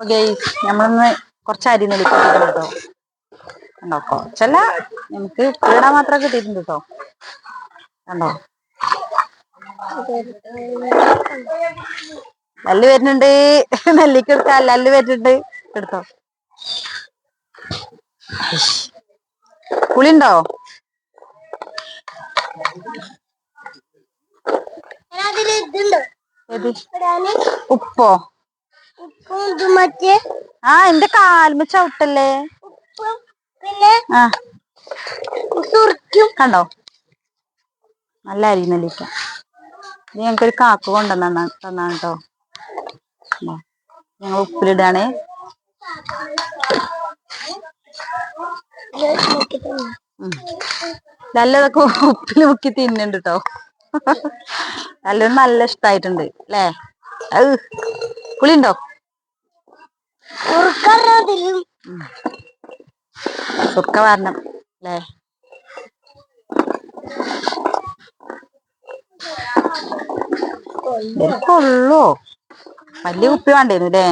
Okay നമ്മളൊന്ന് കുറച്ച് അരി നെല്ലിക്കിട്ടുണ്ട് കേട്ടോ. കണ്ടോ? കുറച്ചല്ല നമുക്ക് ഉപ്പിടാൻ മാത്രം കിട്ടിയിട്ടുണ്ട് കേട്ടോ. കണ്ടോ? നെല്ല് വരുന്നുണ്ട്. നെല്ലിക്ക എടുത്താ നെല്ല് വരുന്നുണ്ട്. എടുത്തോ. ഏത്? ഉപ്പോ? ആ എന്റെ കാൽമ ചവിട്ടല്ലേ? ആ. കണ്ടോ? നല്ല അരി നെല്ലിക്ക ഇത് ഞങ്ങൾക്കൊരു കാക്ക കൊണ്ടുവന്ന തന്നാണ് കേട്ടോ ഞങ്ങൾ ഉപ്പിലിടാണേ നല്ല നല്ലതൊക്കെ ഉപ്പിൽ മുക്കി തിന്നുണ്ട് കേട്ടോ നല്ലൊരു നല്ല ഇഷ്ടായിട്ടുണ്ട് അല്ലേ? അത് പുളിയുണ്ടോ സുക്ക വരണം അല്ലേ കൊള്ളോ വലിയ കുപ്പി വേണ്ടേന്നു അല്ലേ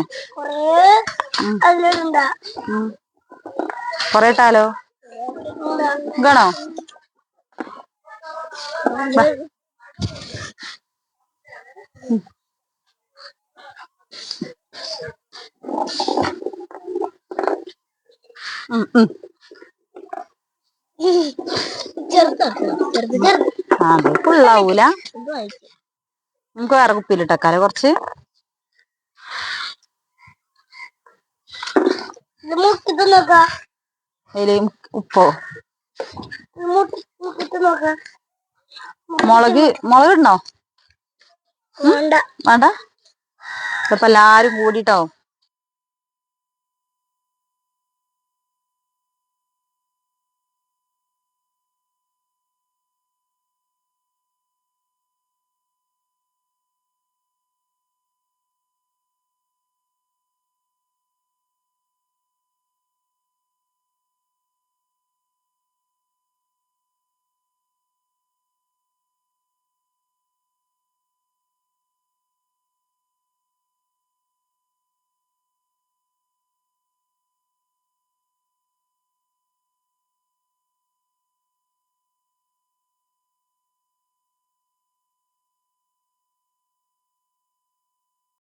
കൊറേ ഇട്ടാലോ? ഗണോ Thank ഉം. അത് ഫുള്ളാവൂല നമുക്ക് വേറെ കുപ്പിയിലിട്ടേക്കാലോ കുറച്ച്. ഉപ്പോ? മുളക് മുളക് ഇടണോ? വേണ്ട. വേണ്ട? ഇതിപ്പോ എല്ലാരും കൂടിട്ടോ?